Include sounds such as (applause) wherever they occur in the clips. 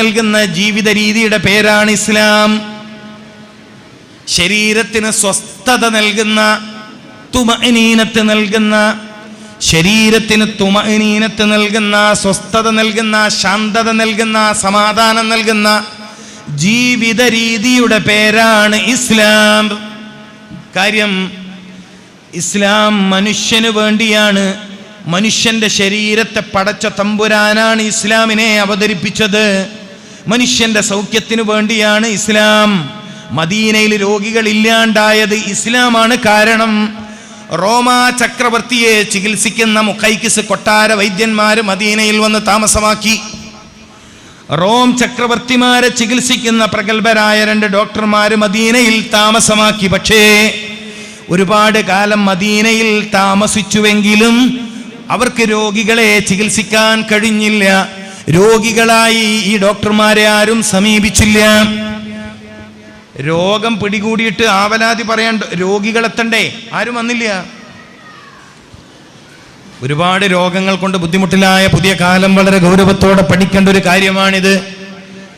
നൽകുന്ന ജീവിത രീതിയുടെ പേരാണ് ഇസ്ലാം. ശരീരത്തിന് സ്വസ്ഥത നൽകുന്ന തുമനീനത്ത് നൽകുന്ന ശരീരത്തിന് തുമനീനത്ത് നൽകുന്ന സ്വസ്ഥത നൽകുന്ന ശാന്തത നൽകുന്ന സമാധാനം നൽകുന്ന ജീവിത രീതിയുടെ പേരാണ് ഇസ്ലാം. കാര്യം ഇസ്ലാം മനുഷ്യന് വേണ്ടിയാണ് മനുഷ്യന്റെ ശരീരത്തെ പടച്ച തമ്പുരാനാണ് ഇസ്ലാമിനെ അവതരിപ്പിച്ചത്. മനുഷ്യന്റെ സൗഖ്യത്തിനു വേണ്ടിയാണ് ഇസ്ലാം. മദീനയിൽ രോഗികൾ ഇല്ലാണ്ടായത് ഇസ്ലാമാണ് കാരണം. റോമാ ചക്രവർത്തിയെ ചികിത്സിക്കുന്ന മുഖൈക്കിസ് കൊട്ടാര വൈദ്യന്മാര് മദീനയിൽ വന്ന് താമസമാക്കി. റോം ചക്രവർത്തിമാരെ ചികിത്സിക്കുന്ന പ്രഗത്ഭരായ രണ്ട് ഡോക്ടർമാര് മദീനയിൽ താമസമാക്കി. പക്ഷേ ഒരുപാട് കാലം മദീനയിൽ താമസിച്ചുവെങ്കിലും അവർക്ക് രോഗികളെ ചികിത്സിക്കാൻ കഴിഞ്ഞില്ല. രോഗികളായി ഈ ഡോക്ടർമാരെ ആരും സമീപിച്ചില്ല. രോഗം പിടികൂടിയിട്ട് ആവലാതി പറയാൻ രോഗികളെത്തണ്ടേ ആരും വന്നില്ല. ഒരുപാട് രോഗങ്ങൾ കൊണ്ട് ബുദ്ധിമുട്ടിലായ പുതിയ കാലം വളരെ ഗൗരവത്തോടെ പഠിക്കേണ്ട ഒരു കാര്യമാണിത്.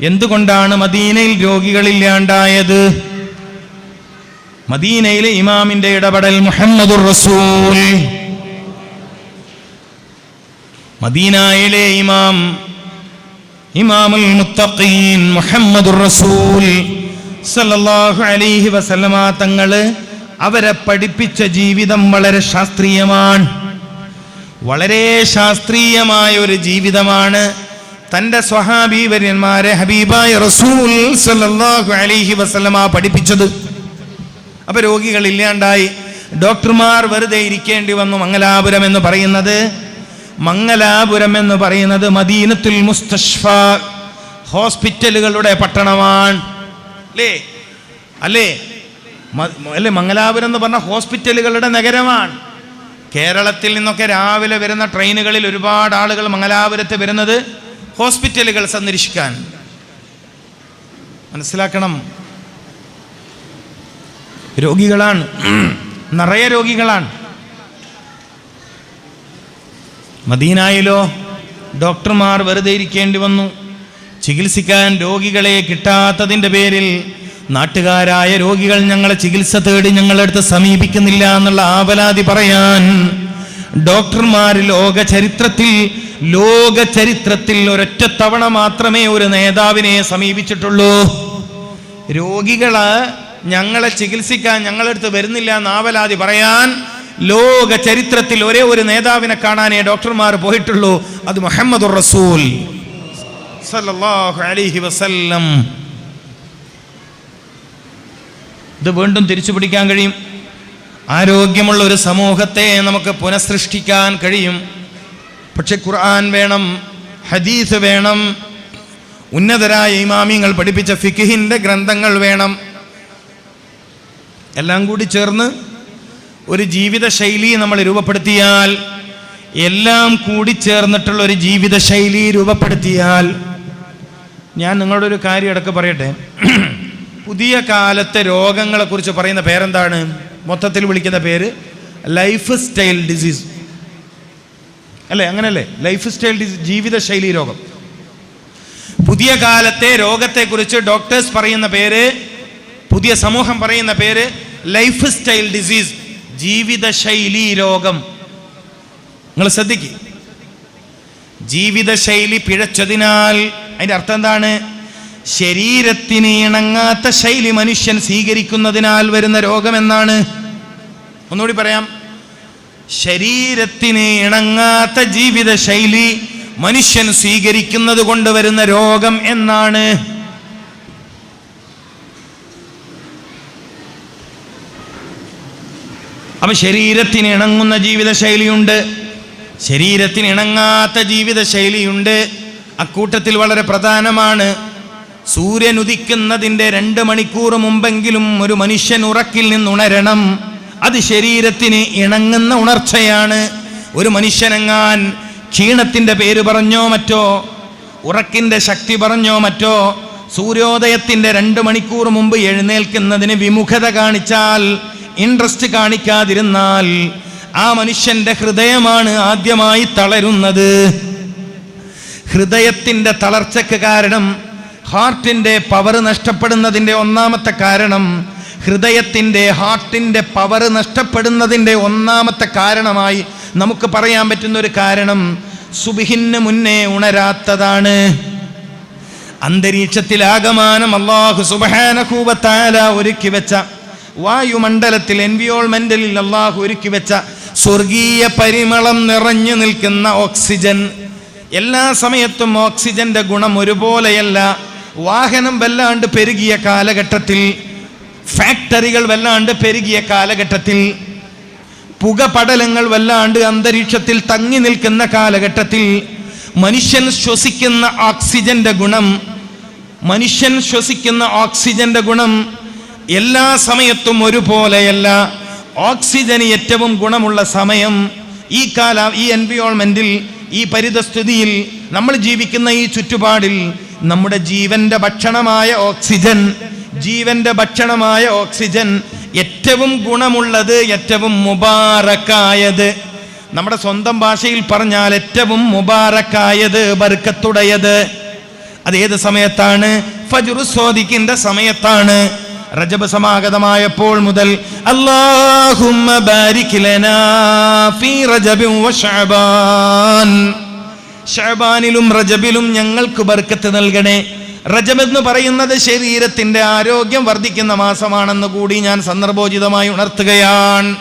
എന്തുകൊണ്ടാണ് മദീനയിൽ രോഗികളില്ലാണ്ടായത് മദീനയിലെ ഇമാമിന്റെ ഇടപെടൽ മുഹമ്മദുർ റസൂൽ. മദീനയിലെ ഇമാം ഇമാമുൽ മുത്തഖീൻ മുഹമ്മദുർ റസൂൽ സല്ലല്ലാഹു അലൈഹി വസല്ലമ തങ്ങൾ അവരെ പഠിപ്പിച്ച ജീവിതം വളരെ ശാസ്ത്രീയമാണ്. വളരെ ശാസ്ത്രീയമായ ഒരു ജീവിതമാണ്. തന്റെ സ്വഹാബീവര്യന്മാരെ ഹബീബായ റസൂൽ സല്ലല്ലാഹു അലൈഹി വസല്ലമ പഠിപ്പിച്ചത്. അപ്പൊ രോഗികൾ ഇല്ലാണ്ടായി ഡോക്ടർമാർ വെറുതെ ഇരിക്കേണ്ടി വന്നു മംഗലാപുരം എന്ന് പറയുന്നത് മംഗലാപുരം എന്ന് പറയുന്നത് മദീനത്തുൽ മുസ്തഷ്ഫ ഹോസ്പിറ്റലുകളുടെ പട്ടണമാണ്. അല്ലേ? അല്ലേ? അല്ലെ? മംഗലാപുരം എന്ന് പറഞ്ഞ ഹോസ്പിറ്റലുകളുടെ നഗരമാണ്. കേരളത്തിൽ നിന്നൊക്കെ രാവിലെ വരുന്ന ട്രെയിനുകളിൽ ഒരുപാട് ആളുകൾ മംഗലാപുരത്ത് വരുന്നത് ഹോസ്പിറ്റലുകൾ സന്ദർശിക്കാൻ. മനസ്സിലാക്കണം? രോഗികളാണ്. നിറയെ രോഗികളാണ്. മദീനായിലോ ഡോക്ടർമാർ വെറുതെ ഇരിക്കേണ്ടി വന്നു. ചികിത്സിക്കാൻ രോഗികളെ കിട്ടാത്തതിന്റെ പേരിൽ നാട്ടുകാരായ രോഗികൾ ഞങ്ങളെ ചികിത്സ തേടി ഞങ്ങളുടെ അടുത്ത് സമീപിക്കുന്നില്ല എന്നുള്ള ആവലാതി പറയാൻ ഡോക്ടർമാർ ലോക ചരിത്രത്തിൽ ലോക ചരിത്രത്തിൽ ഒരൊറ്റ തവണ മാത്രമേ ഒരു നേതാവിനെ സമീപിച്ചിട്ടുള്ളൂ. രോഗികൾ ഞങ്ങളെ ചികിത്സിക്കാൻ ഞങ്ങളടുത്ത് വരുന്നില്ല എന്നാവലാതി പറയാൻ ലോക ചരിത്രത്തിൽ ഒരേ ഒരു നേതാവിനെ കാണാനേ ഡോക്ടർമാർ പോയിട്ടുള്ളൂ. അത് മുഹമ്മദ് റസൂൽ. ഇത് വീണ്ടും തിരിച്ചു പിടിക്കാൻ കഴിയും. ആരോഗ്യമുള്ള ഒരു സമൂഹത്തെ നമുക്ക് പുനഃസൃഷ്ടിക്കാൻ കഴിയും. പക്ഷെ ഖുർആൻ വേണം ഹദീസ് വേണം ഉന്നതരായ ഇമാമിങ്ങൾ പഠിപ്പിച്ച ഫിഖിഹിന്റെ ഗ്രന്ഥങ്ങൾ വേണം. എല്ലാം കൂടി ചേർന്ന് ഒരു ജീവിത ശൈലി നമ്മൾ രൂപപ്പെടുത്തിയാൽ എല്ലാം കൂടി ചേർന്നിട്ടുള്ള ഒരു ജീവിത ശൈലി രൂപപ്പെടുത്തിയാൽ ഞാൻ നിങ്ങളുടെ ഒരു കാര്യം ഇടയ്ക്ക് പറയട്ടെ. പുതിയ കാലത്തെ രോഗങ്ങളെ കുറിച്ച് പറയുന്ന പേരെന്താണ്? മൊത്തത്തിൽ വിളിക്കുന്ന പേര് ലൈഫ് സ്റ്റൈൽ ഡിസീസ്. അല്ലേ? അങ്ങനല്ലേ? ലൈഫ് സ്റ്റൈൽ ഡിസീസ് ജീവിതശൈലി രോഗം. പുതിയ കാലത്തെ രോഗത്തെക്കുറിച്ച് ഡോക്ടേഴ്സ് പറയുന്ന പേര് പുതിയ സമൂഹം പറയുന്ന പേര് ലൈഫ് സ്റ്റൈൽ ഡിസീസ്. ജീവിതശൈലി രോഗം. നിങ്ങൾ ശ്രദ്ധിക്കുക ജീവിതശൈലി പിഴച്ചതിനാൽ അതിന്റെ അർത്ഥം എന്താണ്? ശരീരത്തിന് ഇണങ്ങാത്ത ശൈലി മനുഷ്യൻ സ്വീകരിക്കുന്നതിനാൽ വരുന്ന രോഗം എന്നാണ്. ഒന്നുകൂടി പറയാം. ശരീരത്തിന് ഇണങ്ങാത്ത ജീവിതശൈലി മനുഷ്യൻ സ്വീകരിക്കുന്നത് കൊണ്ട് വരുന്ന രോഗം എന്നാണ്. അപ്പൊ ശരീരത്തിന് ഇണങ്ങുന്ന ജീവിതശൈലിയുണ്ട്. ശരീരത്തിന് ഇണങ്ങാത്ത ജീവിതശൈലിയുണ്ട്. അക്കൂട്ടത്തിൽ വളരെ പ്രധാനമാണ്. സൂര്യൻ ഉദിക്കുന്നതിന്റെ രണ്ട് മണിക്കൂർ മുമ്പെങ്കിലും ഒരു മനുഷ്യൻ ഉറക്കിൽ നിന്നുണരണം. അത് ശരീരത്തിന് ഇണങ്ങുന്ന ഉണർച്ചയാണ്. ഒരു മനുഷ്യനെങ്ങാൻ ക്ഷീണത്തിന്റെ പേര് പറഞ്ഞോ മറ്റോ ഉറക്കിന്റെ ശക്തി പറഞ്ഞോ മറ്റോ സൂര്യോദയത്തിന്റെ രണ്ട് മണിക്കൂർ മുമ്പ് എഴുന്നേൽക്കുന്നതിന് വിമുഖത കാണിച്ചാൽ ഇൻട്രസ്റ്റ് കാണിക്കാതിരുന്നാൽ ആ മനുഷ്യന്റെ ഹൃദയമാണ് ആദ്യമായി തളരുന്നത്. ഹൃദയത്തിന്റെ തളർച്ചയ്ക്ക് കാരണം ഹാർട്ടിന്റെ പവർ നഷ്ടപ്പെടുന്നതിന്റെ ഒന്നാമത്തെ കാരണം ഹൃദയത്തിന്റെ ഹാർട്ടിന്റെ പവർ നഷ്ടപ്പെടുന്നതിന്റെ ഒന്നാമത്തെ കാരണമായി നമുക്ക് പറയാൻ പറ്റുന്ന ഒരു കാരണം സുബിഹിന് മുന്നേ ഉണരാത്തതാണ്. അന്തരീക്ഷത്തിൽ ആകമാനം അള്ളാഹു സുബഹാനകൂപത്താല ഒരുക്കി വെച്ച വായുമണ്ഡലത്തിൽ എൻവിയോൾമെന്റിൽ അള്ളാഹു ഒരുക്കി വെച്ച സ്വർഗീയ പരിമളം നിറഞ്ഞു നിൽക്കുന്ന ഓക്സിജൻ എല്ലാ സമയത്തും ഓക്സിജന്റെ ഗുണം ഒരുപോലെയല്ല. വാഹനം വല്ലാണ്ട് പെരുകിയ കാലഘട്ടത്തിൽ ഫാക്ടറികൾ വല്ലാണ്ട് പെരുകിയ കാലഘട്ടത്തിൽ പുകപടലങ്ങൾ വല്ലാണ്ട് അന്തരീക്ഷത്തിൽ തങ്ങി നിൽക്കുന്ന കാലഘട്ടത്തിൽ മനുഷ്യൻ ശ്വസിക്കുന്ന ഓക്സിജന്റെ ഗുണം മനുഷ്യൻ ശ്വസിക്കുന്ന ഓക്സിജന്റെ ഗുണം എല്ലാ സമയത്തും ഒരുപോലെയല്ല. ഓക്സിജന് ഏറ്റവും ഗുണമുള്ള സമയം ഈ കാല ഈ എൻവിയോൺമെന്റിൽ ഈ പരിതസ്ഥിതിയിൽ നമ്മൾ ജീവിക്കുന്ന ഈ ചുറ്റുപാടിൽ നമ്മുടെ ജീവന്റെ ഭക്ഷണമായ ഓക്സിജൻ ജീവന്റെ ഭക്ഷണമായ ഓക്സിജൻ ഏറ്റവും ഗുണമുള്ളത് ഏറ്റവും മുബാറക്കായത്. നമ്മുടെ സ്വന്തം ഭാഷയിൽ പറഞ്ഞാൽ ഏറ്റവും മുബാറക്കായത് ബർക്കത്തുടയത്. അത് ഏത് സമയത്താണ്? ഫജുറു സ്വാദിക്കിന്റെ സമയത്താണ്. റജബ് സമാഗതമായപ്പോൾ മുതൽ ലനാ ഫീ റജബിൻ റജബിലും ഞങ്ങൾക്ക് ബർക്കത്ത് നൽകണേ. റജബ് എന്ന് പറയുന്നത് ശരീരത്തിന്റെ ആരോഗ്യം വർദ്ധിക്കുന്ന മാസമാണെന്ന് കൂടി ഞാൻ സന്ദർഭോചിതമായി ഉണർത്തുകയാണ്.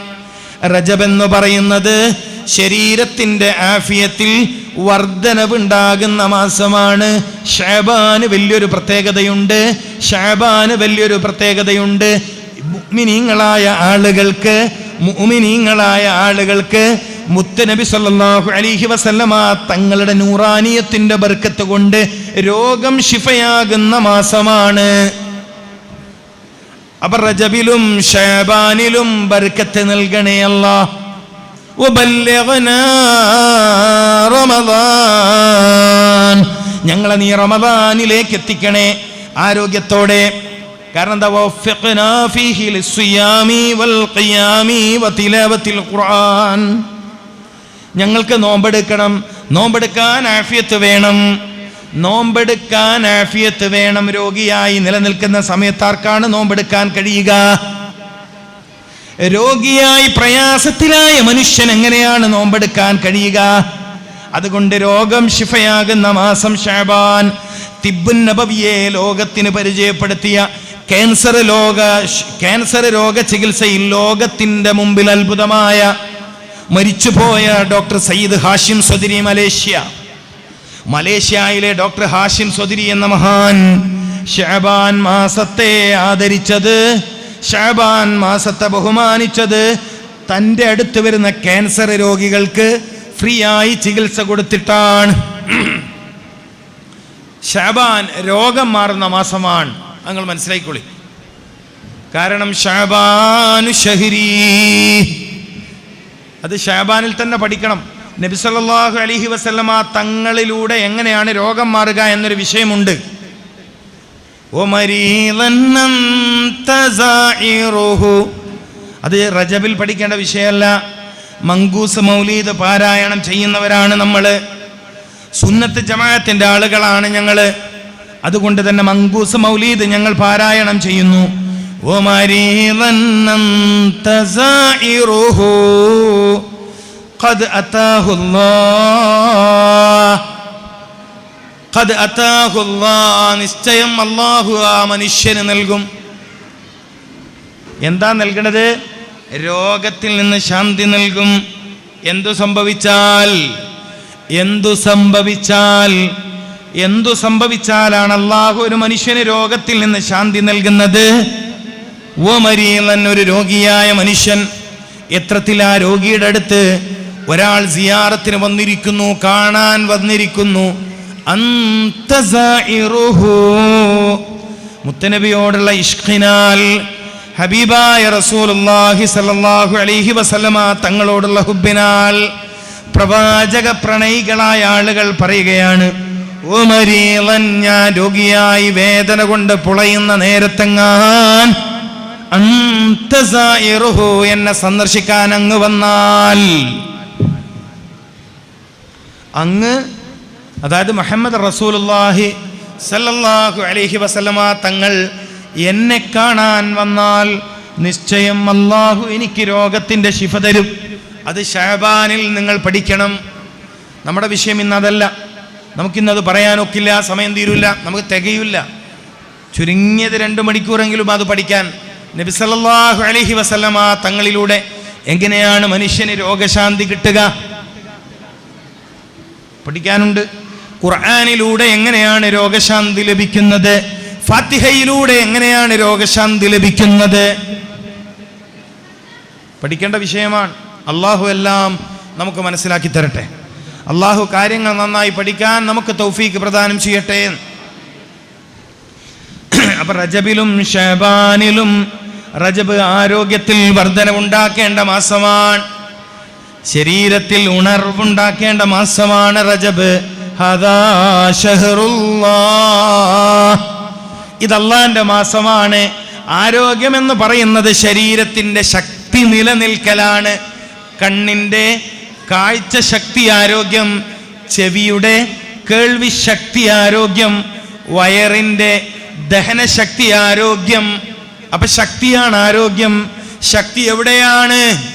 റജബ് എന്ന് പറയുന്നത് ശരീരത്തിന്റെ ആഫിയത്തിൽ വർധനവുണ്ടാകുന്ന മാസമാണ് ഷാബാന് വലിയൊരു പ്രത്യേകതയുണ്ട്. ഷാബാന് വലിയൊരു പ്രത്യേകതയുണ്ട്. മുഅ്മിനീങ്ങളായ ആളുകൾക്ക് മുഅ്മിനീങ്ങളായ ആളുകൾക്ക് മുത്തനബി സല്ലാഹു അലൈഹി വസല്ലമ തങ്ങളുടെ നൂറാനിയത്തിന്റെ ബർക്കത്ത് കൊണ്ട് രോഗം ശിഫയാകുന്ന മാസമാണ്. അപ്പൊ റജബിലും ഷാബാനിലും ബർക്കത്ത് നൽകണേ അല്ലാഹ്. ഞങ്ങളെ നീ റമദാനിലേക്ക് എത്തിക്കണേ ആരോഗ്യത്തോടെ. കാരണം ഖുർആൻ. ഞങ്ങൾക്ക് നോമ്പെടുക്കണം. നോമ്പെടുക്കാൻ ആഫിയത്ത് വേണം. നോമ്പെടുക്കാൻ ആഫിയത്ത് വേണം. രോഗിയായി നിലനിൽക്കുന്ന സമയത്താർക്കാണ് നോമ്പെടുക്കാൻ കഴിയുക? രോഗിയായി പ്രയാസത്തിലായ മനുഷ്യൻ എങ്ങനെയാണ് നോമ്പെടുക്കാൻ കഴിയുക? അതുകൊണ്ട് രോഗം ശിഫയാകുന്ന മാസം ഷാബാൻ തിബുൻ നബവിയെ ലോകത്തിന് പരിചയപ്പെടുത്തിയ ക്യാൻസർ ലോക ക്യാൻസർ രോഗ ചികിത്സയിൽ ലോകത്തിന്റെ മുമ്പിൽ അത്ഭുതമായ മരിച്ചുപോയ doctor Syed Hashim Swadiri Malaysia. മലേഷ്യയിലെ ഡോക്ടർ ഹാഷിം സ്വദിരി എന്ന മഹാൻ ഷാബാൻ മാസത്തെ ആദരിച്ചത് ഷാബാൻ മാസത്തെ ബഹുമാനിച്ചത് തന്റെ അടുത്ത് വരുന്ന ക്യാൻസർ രോഗികൾക്ക് ഫ്രീ ആയി ചികിത്സ കൊടുത്തിട്ടാണ്. ഷാബാൻ രോഗം മാറുന്ന മാസമാണ്. നിങ്ങൾ മനസ്സിലാക്കിക്കൊള്ളി കാരണം ഷാബാനു ഷഹരി. അത് ഷാബാനിൽ തന്നെ പഠിക്കണം. നബിസല്ലാഹു അലഹി വസല്ലമ തങ്ങളിലൂടെ എങ്ങനെയാണ് രോഗം മാറുക എന്നൊരു വിഷയമുണ്ട്. അത് റജബിൽ പഠിക്കേണ്ട വിഷയമല്ല. മങ്കൂസ് മൗലീദ് പാരായണം ചെയ്യുന്നവരാണ് നമ്മൾ സുന്നത്ത് ജമാത്തിന്റെ ആളുകളാണ് ഞങ്ങൾ അതുകൊണ്ട് തന്നെ മങ്കൂസ് മൗലീദ് ഞങ്ങൾ പാരായണം ചെയ്യുന്നു. ഓ നിശ്ചയം അള്ളാഹു ആ മനുഷ്യന് നൽകും. എന്താ നൽകണത്? രോഗത്തിൽ നിന്ന് ശാന്തി നൽകും. എന്തു സംഭവിച്ചാൽ? എന്തു സംഭവിച്ചാൽ? എന്തു സംഭവിച്ചാലാണ് അള്ളാഹു ഒരു മനുഷ്യന് രോഗത്തിൽ നിന്ന് ശാന്തി നൽകുന്നത്? ഓ മരീലൻ ഒരു രോഗിയായ മനുഷ്യൻ. എത്രത്തിൽ ആ രോഗിയുടെ അടുത്ത് ഒരാൾ സിയാറത്തിന് വന്നിരിക്കുന്നു കാണാൻ വന്നിരിക്കുന്നു. മുത്തനബിയോടുള്ള ഇഷ്ഖിനാൽ ഹബീബായ റസൂലുള്ളാഹി സല്ലല്ലാഹു അലൈഹി വസല്ലമ തങ്ങളോടുള്ള ഹുബിനാൽ പ്രവാചക പ്രണയികളായ ആളുകൾ പറയുകയാണ് "ഓ മരീളൻ, ഞാൻ രോഗിയായി വേദന കൊണ്ട് പുളയുന്ന നേരത്തെങ്ങാൻ എന്നെ സന്ദർശിക്കാൻ അങ്ങ് വന്നാൽ. അങ്ങ് അതായത് മുഹമ്മദ് റസൂലുള്ളാഹി സല്ലല്ലാഹു അലൈഹി വസല്ലമ തങ്ങൾ എന്നെ കാണാൻ വന്നാൽ നിശ്ചയം അള്ളാഹു എനിക്ക് രോഗത്തിന്റെ ശിഫ തരും. അത് ഷാബാനിൽ നിങ്ങൾ പഠിക്കണം. നമ്മുടെ വിഷയം ഇന്ന് അതല്ല. നമുക്കിന്നത് പറയാനൊക്കില്ല സമയം തീരൂല നമുക്ക് തികയില്ല. ചുരുങ്ങിയത് രണ്ട് മണിക്കൂറെങ്കിലും അത് പഠിക്കാൻ നബി സല്ലല്ലാഹു അലൈഹി വസല്ലമ തങ്ങളിലൂടെ എങ്ങനെയാണ് മനുഷ്യന് രോഗശാന്തി കിട്ടുക? പഠിക്കാനുണ്ട്. ഖുർആാനിലൂടെ എങ്ങനെയാണ് രോഗശാന്തി ലഭിക്കുന്നത്? ഫാത്തിഹയിലൂടെ എങ്ങനെയാണ് രോഗശാന്തി ലഭിക്കുന്നത്? പഠിക്കേണ്ട വിഷയമാണ്. അള്ളാഹു എല്ലാം നമുക്ക് മനസ്സിലാക്കി തരട്ടെ. അള്ളാഹു കാര്യങ്ങൾ നന്നായി പഠിക്കാൻ നമുക്ക് തൗഫീക്ക് പ്രദാനം ചെയ്യട്ടെ. അപ്പൊ റജബിലും ഷബാനിലും റജബ് ആരോഗ്യത്തിൽ വർധനവുണ്ടാക്കേണ്ട മാസമാണ്. ശരീരത്തിൽ ഉണർവുണ്ടാക്കേണ്ട മാസമാണ് റജബ്. മാസമാണ് ഇത് അള്ളാന്റെ മാസമാണ്. ആരോഗ്യമെന്ന് പറയുന്നത് ശരീരത്തിന്റെ ശക്തി നിലനിൽക്കലാണ്. കണ്ണിന്റെ കാഴ്ച ശക്തി ആരോഗ്യം ചെവിയുടെ കേൾവി ശക്തി ആരോഗ്യം വയറിന്റെ ദഹനശക്തി ആരോഗ്യം. അപ്പൊ ശക്തിയാണ് ആരോഗ്യം. ശക്തി എവിടെയാണ്?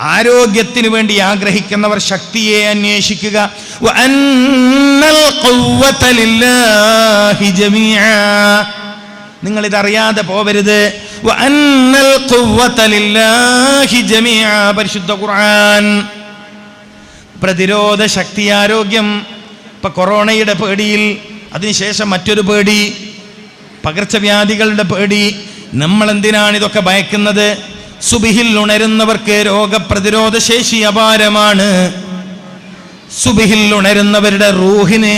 ആരോഗ്യത്തിന് വേണ്ടി ആഗ്രഹിക്കുന്നവർ ശക്തിയെ അന്വേഷിക്കുക. നിങ്ങൾ ഇതറിയാതെ പോവരുത്. പരിശുദ്ധ ഖുർആൻ. പ്രതിരോധ ശക്തി ആരോഗ്യം. ഇപ്പൊ കൊറോണയുടെ പേടിയിൽ അതിനുശേഷം മറ്റൊരു പേടി. പകർച്ചവ്യാധികളുടെ പേടി. നമ്മൾ എന്തിനാണ് ഇതൊക്കെ ഭയക്കുന്നത്? സുബിഹിൽ ഉണരുന്നവർക്ക് രോഗപ്രതിരോധ ശേഷി അപാരമാണ്. സുബിഹിൽ ഉണരുന്നവരുടെ റൂഹിന്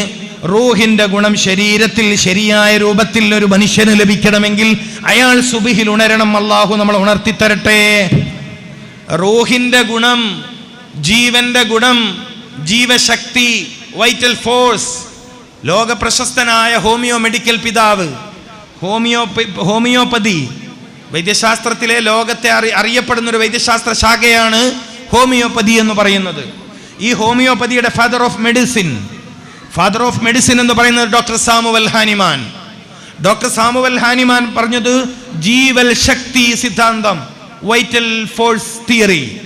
റൂഹിന്റെ ഗുണം ശരീരത്തിൽ ശരിയായ രൂപത്തിൽ ഒരു മനുഷ്യന് ലഭിക്കണമെങ്കിൽ അയാൾ സുബിഹിൽ ഉണരണം അള്ളാഹു നമ്മൾ ഉണർത്തിത്തരട്ടെ. റൂഹിന്റെ ഗുണം ജീവന്റെ ഗുണം ജീവശക്തി വൈറ്റൽ ഫോഴ്സ് ലോക പ്രശസ്തനായ ഹോമിയോ മെഡിക്കൽ പിതാവ് ഹോമിയോ ഹോമിയോപ്പതി വൈദ്യശാസ്ത്രത്തിലെ ലോകത്തെ അറി അറിയപ്പെടുന്ന ഒരു വൈദ്യശാസ്ത്ര ശാഖയാണ് ഹോമിയോപ്പതി എന്ന് പറയുന്നത്. ഈ ഹോമിയോപ്പതിയുടെ father of medicine father of medicine എന്ന് പറയുന്നത് doctor Samuel Hahnemann. Doctor Samuel Hahnemann പറഞ്ഞത് ജീവൽ ശക്തി സിദ്ധാന്തം vital force theory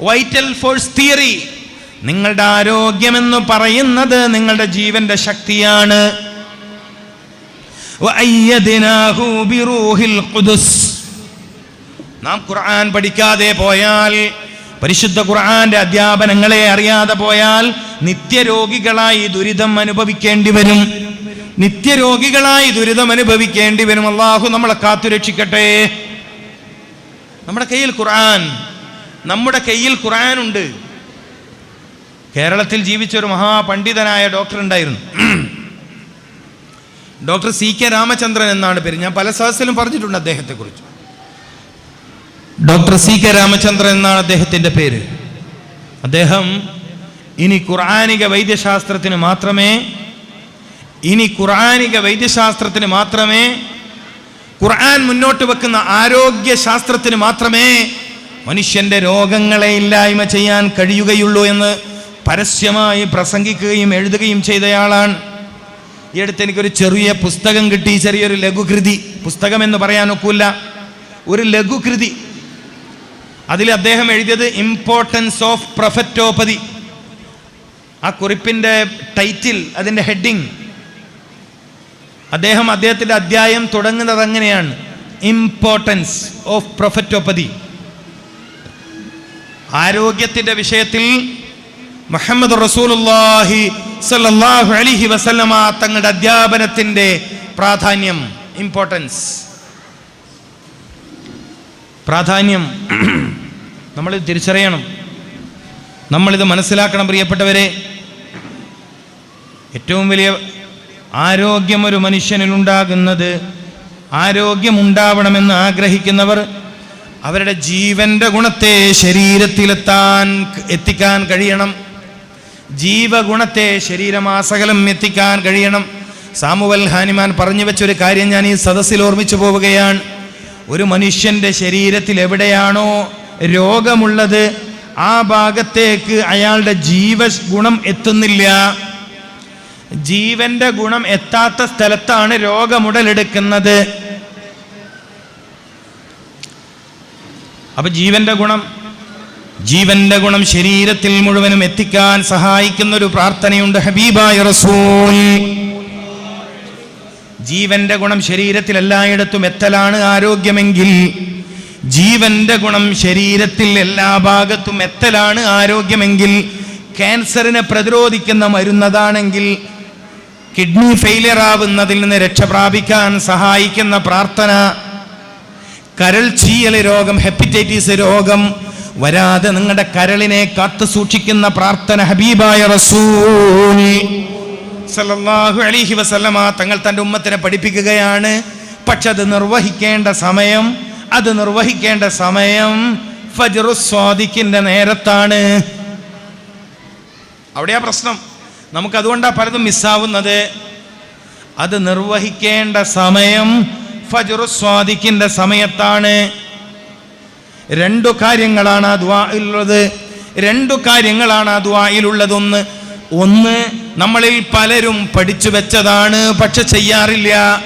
vital force theory നിങ്ങളുടെ ആരോഗ്യമെന്ന് പറയുന്നത് നിങ്ങളുടെ ജീവന്റെ ശക്തിയാണ്. നാം ഖുർആൻ പഠിക്കാതെ പോയാൽ പരിശുദ്ധ ഖുർആന്റെ അധ്യാപനങ്ങളെ അറിയാതെ പോയാൽ നിത്യരോഗികളായി ദുരിതം അനുഭവിക്കേണ്ടി വരും. നിത്യരോഗികളായി ദുരിതം അനുഭവിക്കേണ്ടി വരും. അള്ളാഹു നമ്മളെ കാത്തുരക്ഷിക്കട്ടെ നമ്മുടെ കയ്യിൽ ഖുർആൻ നമ്മുടെ കയ്യിൽ ഖുർആൻ ഉണ്ട് കേരളത്തിൽ ജീവിച്ച ഒരു മഹാപണ്ഡിതനായ ഡോക്ടർ ഉണ്ടായിരുന്നു. ഡോക്ടർ സി കെ രാമചന്ദ്രൻ എന്നാണ് പേര്. ഞാൻ പല സദസ്സിലും പറഞ്ഞിട്ടുണ്ട് അദ്ദേഹത്തെക്കുറിച്ച്. ഡോക്ടർ സി കെ രാമചന്ദ്രൻ എന്നാണ് അദ്ദേഹത്തിന്റെ പേര്. അദ്ദേഹം ഇനി ഖുർആാനിക വൈദ്യശാസ്ത്രത്തിന് മാത്രമേ ഇനി ഖുർആാനിക വൈദ്യശാസ്ത്രത്തിന് മാത്രമേ ഖുർആൻ മുന്നോട്ട് വെക്കുന്ന ആരോഗ്യ ശാസ്ത്രത്തിന് മാത്രമേ മനുഷ്യന്റെ രോഗങ്ങളെ ഇല്ലായ്മ ചെയ്യാൻ കഴിയുകയുള്ളൂ എന്ന് പരസ്യമായി പ്രസംഗിക്കുകയും എഴുതുകയും ചെയ്തയാളാണ് ഈ അടുത്ത് എനിക്കൊരു ചെറിയ പുസ്തകം കിട്ടി ചെറിയൊരു ലഘുകൃതി. പുസ്തകം എന്ന് പറയാൻ ഒക്കില്ല ഒരു ലഘുകൃതി. അതിൽ അദ്ദേഹം എഴുതിയത് ഇമ്പോർട്ടൻസ് ഓഫ് പ്രൊഫറ്റോപ്പതി ആ കുറിപ്പിന്റെ ടൈറ്റിൽ അതിന്റെ ഹെഡിങ് അദ്ദേഹം അദ്ദേഹത്തിന്റെ അധ്യായം തുടങ്ങുന്നത് അങ്ങനെയാണ്. ഇമ്പോർട്ടൻസ് ഓഫ് പ്രൊഫറ്റോപ്പതി ആരോഗ്യത്തിന്റെ വിഷയത്തിൽ മുഹമ്മദ് റസൂലുള്ളാഹി സല്ലല്ലാഹു അലൈഹി വസല്ലമ തങ്ങളുടെ അധ്യാപനത്തിന്റെ പ്രാധാന്യം ഇമ്പോർട്ടൻസ് പ്രാധാന്യം (clears throat) നമ്മൾ തിരിച്ചറിയണം. നമ്മളിത് മനസ്സിലാക്കണം പ്രിയപ്പെട്ടവരെ. ഏറ്റവും വലിയ ആരോഗ്യം ഒരു മനുഷ്യനിലുണ്ടാകുന്നത് ആരോഗ്യമുണ്ടാവണമെന്ന് ആഗ്രഹിക്കുന്നവർ അവരുടെ ജീവന്റെ ഗുണത്തെ ശരീരത്തിലെത്താൻ എത്തിക്കാൻ കഴിയണം. ജീവഗുണത്തെ ശരീരമാസകലം എത്തിക്കാൻ കഴിയണം. സാമുവൽ ഹാനിമാൻ പറഞ്ഞു വെച്ചൊരു കാര്യം ഞാൻ ഈ സദസ്സിൽ ഓർമ്മിച്ചു പോവുകയാണ്. ഒരു മനുഷ്യന്റെ ശരീരത്തിൽ എവിടെയാണോ രോഗമുള്ളത് ആ ഭാഗത്തേക്ക് അയാളുടെ ജീവ ഗുണം എത്തുന്നില്ല. ജീവന്റെ ഗുണം എത്താത്ത സ്ഥലത്താണ് രോഗമുടലെടുക്കുന്നത്. അപ്പൊ ജീവന്റെ ഗുണം ജീവന്റെ ഗുണം ശരീരത്തിൽ മുഴുവനും എത്തിക്കാൻ സഹായിക്കുന്ന ഒരു പ്രാർത്ഥനയുണ്ട് ഹബീബായ റസൂൽ. ജീവന്റെ ഗുണം ശരീരത്തിൽ എല്ലായിടത്തും എത്തലാണ് ആരോഗ്യമെങ്കിൽ ജീവന്റെ ഗുണം ശരീരത്തിൽ എല്ലാ ഭാഗത്തും എത്തലാണ് ആരോഗ്യമെങ്കിൽ ക്യാൻസറിനെ പ്രതിരോധിക്കുന്ന മരുന്നതാണെങ്കിൽ കിഡ്നി ഫെയിലിയർ ആവുന്നതിൽ നിന്ന് രക്ഷ പ്രാപിക്കാൻ സഹായിക്കുന്ന പ്രാർത്ഥന കരൾ ചീയൽ രോഗം ഹെപ്പറ്റൈറ്റിസ് രോഗം വരാതെ നിങ്ങളുടെ കരളിനെ കാത്തു സൂക്ഷിക്കുന്ന പ്രാർത്ഥന ഹബീബായ റസൂൽ സല്ലല്ലാഹു അലൈഹി വസല്ലമ തങ്ങൾ തന്റെ ഉമ്മത്തിനെ പഠിപ്പിക്കുകയാണ്. പക്ഷെ അത് നിർവഹിക്കേണ്ട സമയം അത് നിർവഹിക്കേണ്ട സമയം ഫജ്റു സ്വാദിക്കിന്റെ നേരത്താണ്. അവിടെയാ പ്രശ്നം. നമുക്ക് അതുകൊണ്ടാണ് പലതും മിസ്സാവുന്നത്. അത് നിർവഹിക്കേണ്ട സമയം ഫജ്റു സ്വാദിക്കിന്റെ സമയത്താണ്. രണ്ടു കാര്യങ്ങളാണ് ആ ദ്വായിലുള്ളത് രണ്ടു കാര്യങ്ങളാണ് ആ ദ്വായിലുള്ളതൊന്ന് ഒന്ന് നമ്മളിൽ പലരും പഠിച്ചു വെച്ചതാണ് പക്ഷെ ചെയ്യാറില്ല.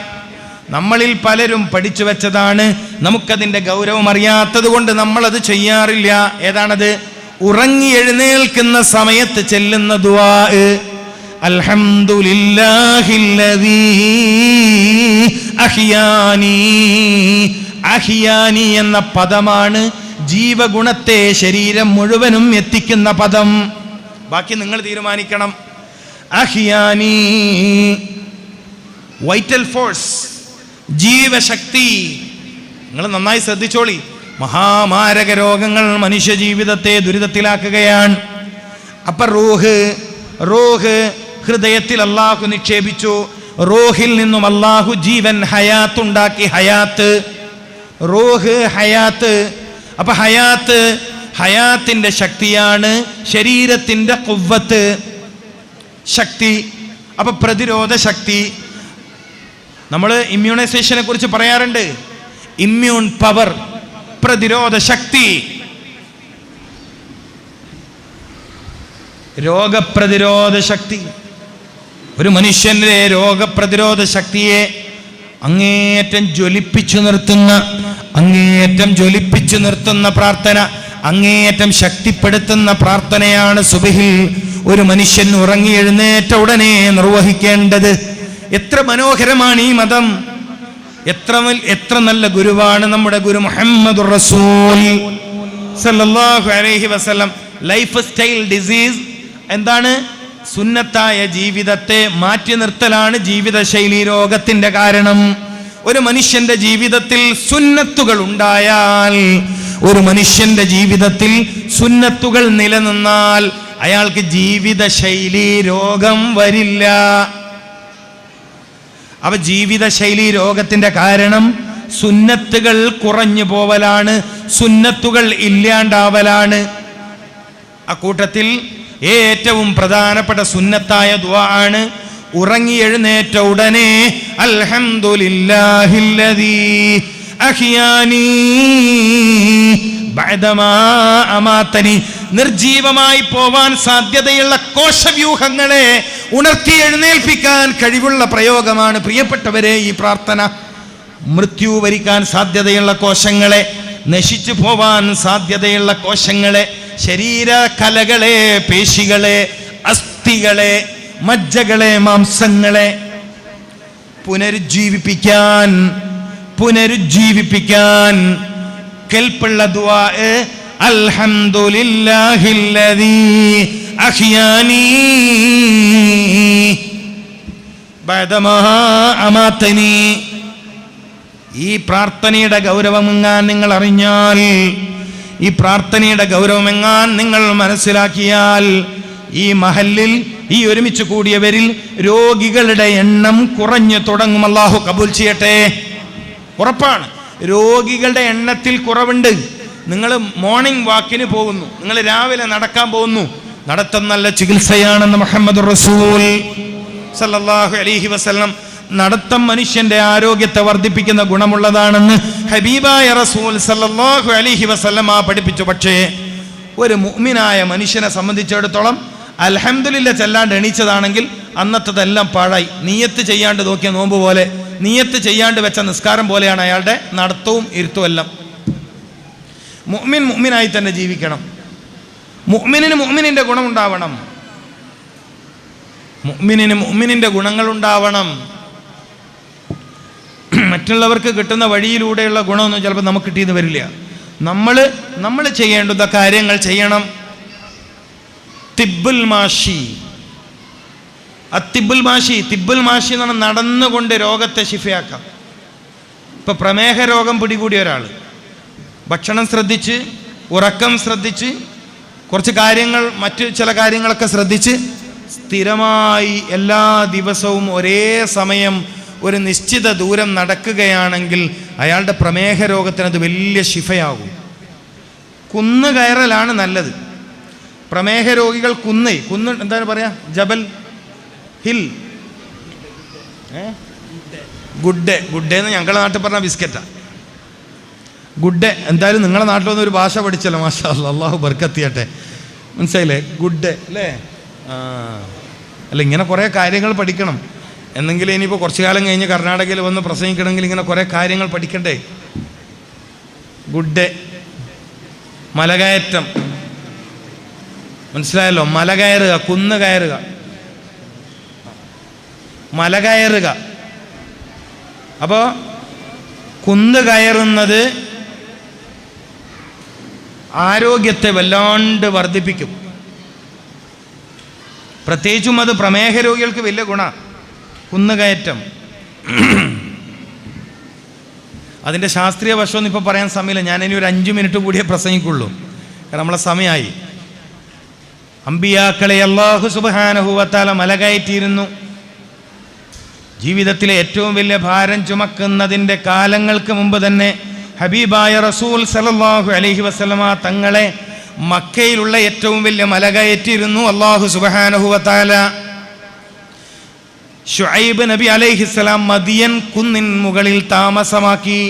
നമ്മളിൽ പലരും പഠിച്ചു വെച്ചതാണ് നമുക്കതിന്റെ ഗൗരവം അറിയാത്തത് കൊണ്ട് നമ്മളത് ചെയ്യാറില്ല. ഏതാണത്? ഉറങ്ങി എഴുന്നേൽക്കുന്ന സമയത്ത് ചെല്ലുന്ന ദുവാ അൽഹംദുലില്ലാഹില്ലദീ അഹിയാനി അഹിയാനി എന്ന പദമാണ് ജീവഗുണത്തെ ശരീരം മുഴുവനും എത്തിക്കുന്ന പദം. ബാക്കി നിങ്ങൾ തീരുമാനിക്കണം. അഹിയാനി വൈറ്റൽ ഫോഴ്സ് ജീവശക്തി. നിങ്ങൾ നന്നായി ശ്രദ്ധിച്ചോളി. മഹാമാരക രോഗങ്ങൾ മനുഷ്യ ജീവിതത്തെ ദുരിതത്തിലാക്കുകയാണ്. അപ്പൊ റൂഹ് റൂഹ് ഹൃദയത്തിൽ അള്ളാഹു നിക്ഷേപിച്ചു. റോഹിൽ നിന്നും അള്ളാഹു ജീവൻ ഹയാത്ത് ഉണ്ടാക്കി ഹയാത്ത് റൂഹ് ഹയാത്ത്. അപ്പൊ ഹയാത്ത് ഹയാത്തിന്റെ ശക്തിയാണ് ശരീരത്തിന്റെ കുവ്വത്ത് ശക്തി. അപ്പൊ പ്രതിരോധ ശക്തി. നമ്മൾ ഇമ്മ്യൂണൈസേഷനെ കുറിച്ച് പറയാറുണ്ട്. ഇമ്മ്യൂൺ പവർ പ്രതിരോധ ശക്തി. രോഗപ്രതിരോധ ശക്തി. ഒരു മനുഷ്യന്റെ രോഗപ്രതിരോധ ശക്തിയെ അങ്ങേയറ്റം ജ്വലിപ്പിച്ചു നിർത്തുന്ന അങ്ങേയറ്റം ജ്വലിപ്പിച്ചു നിർത്തുന്ന പ്രാർത്ഥന അങ്ങേയറ്റം ശക്തിപ്പെടുത്തുന്ന പ്രാർത്ഥനയാണ് സുബഹിൽ. ഒരു മനുഷ്യൻ ഉറങ്ങി എഴുന്നേറ്റ ഉടനെ നിർവഹിക്കേണ്ടത് എത്ര മനോഹരമാണ് ഈ മതം. എത്ര എത്ര നല്ല ഗുരുവാണ് നമ്മുടെ ഗുരു മുഹമ്മദ് റസൂൽ. Life style disease. എന്താണ്? സുന്നത്തായ ജീവിതത്തെ മാറ്റി നിർത്തലാണ് ജീവിതശൈലി രോഗത്തിന്റെ കാരണം. ഒരു മനുഷ്യന്റെ ജീവിതത്തിൽ സുന്നത്തുകൾ ഉണ്ടായാൽ ഒരു മനുഷ്യന്റെ ജീവിതത്തിൽ സുന്നത്തുകൾ നിലനിന്നാൽ അയാൾക്ക് ജീവിതശൈലി രോഗം വരില്ല. അവ ജീവിതശൈലി രോഗത്തിന്റെ കാരണം സുന്നത്തുകൾ കുറഞ്ഞു പോവലാണ് സുന്നത്തുകൾ ഇല്ലാണ്ടാവലാണ്. അക്കൂട്ടത്തിൽ ഏറ്റവും പ്രധാനപ്പെട്ട സുന്നത്തായ ദുആ ആണ്. ഉറങ്ങി എഴുന്നേറ്റ ഉടനെ അൽഹംദുലില്ലാഹില്ലദീ അമാതനി. നിർജീവമായി പോവാൻ സാധ്യതയുള്ള കോശവ്യൂഹങ്ങളെ ഉണർത്തി എഴുന്നേൽപ്പിക്കാൻ കഴിവുള്ള പ്രയോഗമാണ് പ്രിയപ്പെട്ടവരെ ഈ പ്രാർത്ഥന. മൃത്യു വരിക്കാൻ സാധ്യതയുള്ള കോശങ്ങളെ നശിച്ചു പോവാൻ സാധ്യതയുള്ള കോശങ്ങളെ ശരീര കലകളെ പേശികളെ അസ്ഥികളെ മജ്ജകളെ മാംസങ്ങളെ പുനരുജ്ജീവിപ്പിക്കാൻ പുനരുജ്ജീവിപ്പിക്കാൻ കെൽപ്പുള്ള അമാതനി. ഈ പ്രാർത്ഥനയുടെ ഗൗരവമെങ്ങാൻ നിങ്ങൾ അറിഞ്ഞാൽ ഈ പ്രാർത്ഥനയുടെ ഗൗരവമെങ്ങാൻ നിങ്ങൾ മനസ്സിലാക്കിയാൽ ഈ മഹല്ലിൽ ഈ ഒരുമിച്ച് കൂടിയവരിൽ രോഗികളുടെ എണ്ണം കുറഞ്ഞു തുടങ്ങും. അള്ളാഹു കബൂൽ ചെയ്യട്ടെ. ഉറപ്പാണ്. രോഗികളുടെ എണ്ണത്തിൽ കുറവുണ്ട്. നിങ്ങൾ മോർണിംഗ് വാക്കിന് പോകുന്നു. നിങ്ങൾ രാവിലെ നടക്കാൻ പോകുന്നു. നടത്തം നല്ല ചികിത്സയാണെന്ന് മുഹമ്മദ് റസൂൽ സല്ലല്ലാഹു അലൈഹി വസല്ലം നടത്തം മനുഷ്യന്റെ ആരോഗ്യത്തെ വർദ്ധിപ്പിക്കുന്ന ഗുണമുള്ളതാണെന്ന് ഹബീബായ റസൂൽ സല്ലാഹു അലിഹി വസല്ലം ആ പഠിപ്പിച്ചു. പക്ഷേ ഒരു മുഹ്മിനായ മനുഷ്യനെ സംബന്ധിച്ചിടത്തോളം അലഹമില്ല ചെല്ലാണ്ട് എണീച്ചതാണെങ്കിൽ അന്നത്തെതെല്ലാം പാഴായി. നീയത്ത് ചെയ്യാണ്ട് നോക്കിയ നോമ്പ് പോലെ നീയത്ത് ചെയ്യാണ്ട് വെച്ച നിസ്കാരം പോലെയാണ് അയാളുടെ നടത്തവും ഇരുത്തവും എല്ലാം. മുഅ്മിൻ മുഅ്മിനായി തന്നെ ജീവിക്കണം. മുഹ്മിനിന് മുഹ്മിനിന്റെ ഗുണമുണ്ടാവണം. മുഹ്മിനിന് ഗുണങ്ങൾ ഉണ്ടാവണം മറ്റുള്ളവർക്ക് കിട്ടുന്ന വഴിയിലൂടെയുള്ള ഗുണമൊന്നും ചിലപ്പോൾ നമുക്ക് കിട്ടിയെന്ന് വരില്ല. നമ്മൾ നമ്മൾ ചെയ്യേണ്ടുന്ന കാര്യങ്ങൾ ചെയ്യണം. തിബുൽ മാഷി. അത്തിബുൽ മാഷി തിബുൽ മാഷി എന്ന് പറഞ്ഞാൽ നടന്നുകൊണ്ട് രോഗത്തെ ശിഫയാക്കാം. ഇപ്പൊ പ്രമേഹ രോഗം പിടികൂടിയ ഒരാൾ. ഭക്ഷണം ശ്രദ്ധിച്ച് ഉറക്കം ശ്രദ്ധിച്ച് കുറച്ച് കാര്യങ്ങൾ മറ്റ് ചില കാര്യങ്ങളൊക്കെ ശ്രദ്ധിച്ച് സ്ഥിരമായി എല്ലാ ദിവസവും ഒരേ സമയം ഒരു നിശ്ചിത ദൂരം നടക്കുകയാണെങ്കിൽ അയാളുടെ പ്രമേഹ അത് വലിയ ശിഫയാകും. കുന്ന് കയറലാണ് നല്ലത്. പ്രമേഹ രോഗികൾ കുന്ന് കുന്ന് എന്താണ് പറയാ? ജബൽ ഹിൽ. ഗുഡ് ഗുഡ് എന്ന് ഞങ്ങളുടെ നാട്ടിൽ പറഞ്ഞ ബിസ്ക്കറ്റാ. ഗുഡ് എന്തായാലും നിങ്ങളുടെ നാട്ടിൽ വന്ന് ഒരു ഭാഷ പഠിച്ചല്ലോ മാഷാ അള്ളാഹു ബർക്കത്തിയട്ടെ. മനസ്സിലായില്ലേ? ഗുഡ് അല്ലേ? അല്ല ഇങ്ങനെ കുറേ കാര്യങ്ങൾ പഠിക്കണം. എന്നെങ്കിലും ഇനിയിപ്പോൾ കുറച്ചു കാലം കഴിഞ്ഞ് കർണാടകയിൽ വന്ന് പ്രസംഗിക്കണമെങ്കിൽ ഇങ്ങനെ കുറേ കാര്യങ്ങൾ പഠിക്കണ്ടേ? ഗുഡ് ഡേ മലകയറ്റം. മനസ്സിലായല്ലോ? മല കയറുക കുന്ന് കയറുക. മല കയറുക. അപ്പോൾ കുന്ന് കയറുന്നത് ആരോഗ്യത്തെ വല്ലാണ്ട് വർദ്ധിപ്പിക്കും. പ്രത്യേകിച്ചും അത് പ്രമേഹ രോഗികൾക്ക് വലിയ ഗുണ. കുന്നുകയറ്റം. അതിന്റെ ശാസ്ത്രീയ വശമൊന്നും ഇപ്പോൾ പറയാൻ സമയമില്ല. ഞാനിനി ഒരു അഞ്ച് മിനിറ്റ് കൂടിയേ പ്രസംഗിക്കുള്ളൂ. കാരണം നമ്മളെ സമയമായി അമ്പിയാക്കളെ അള്ളാഹു സുബാനഹുവത്താല മലകയറ്റിയിരുന്നു ജീവിതത്തിലെ ഏറ്റവും വലിയ ഭാരം ചുമക്കുന്നതിന്റെ കാലങ്ങൾക്ക് മുമ്പ് തന്നെ ഹബീബായ റസൂൽ സലല്ലാഹു അലഹി വസല്ലമ തങ്ങളെ മക്കയിലുള്ള ഏറ്റവും വലിയ മല കയറ്റിയിരുന്നു അള്ളാഹു സുബാനഹുവത്താല ഷുഐബ് നബി അലൈഹിസ്സലാം മദിയൻ കുന്നിൻ മുകളിൽ താമസമാക്കി.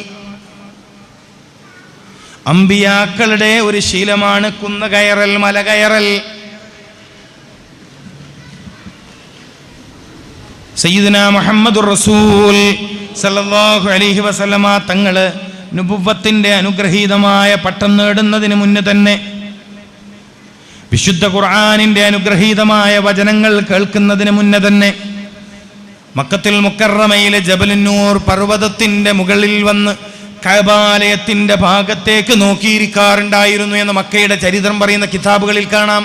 അമ്പിയാക്കളുടെ ഒരു ശീലമാണ് കുന്ന് കയറൽ മല കയറൽ. സയ്യിദുന മുഹമ്മദുർ റസൂൽ സല്ലല്ലാഹു അലൈഹി വസല്ലമ തങ്ങൾ നുബുവത്തിന്റെ അനുഗ്രഹീതമായ പട്ടം നേടുന്നതിന് മുന്നേ തന്നെ വിശുദ്ധ ഖുർആാനിന്റെ അനുഗ്രഹീതമായ വചനങ്ങൾ കേൾക്കുന്നതിന് മുന്നേ തന്നെ മക്കത്തിൽ മുക്കറമയിലെ ജബലിന്നൂർ പർവതത്തിന്റെ മുകളിൽ വന്ന് കബാലയത്തിന്റെ ഭാഗത്തേക്ക് നോക്കിയിരിക്കാറുണ്ടായിരുന്നു എന്ന് മക്കയുടെ ചരിത്രം പറയുന്ന കിതാബുകളിൽ കാണാം.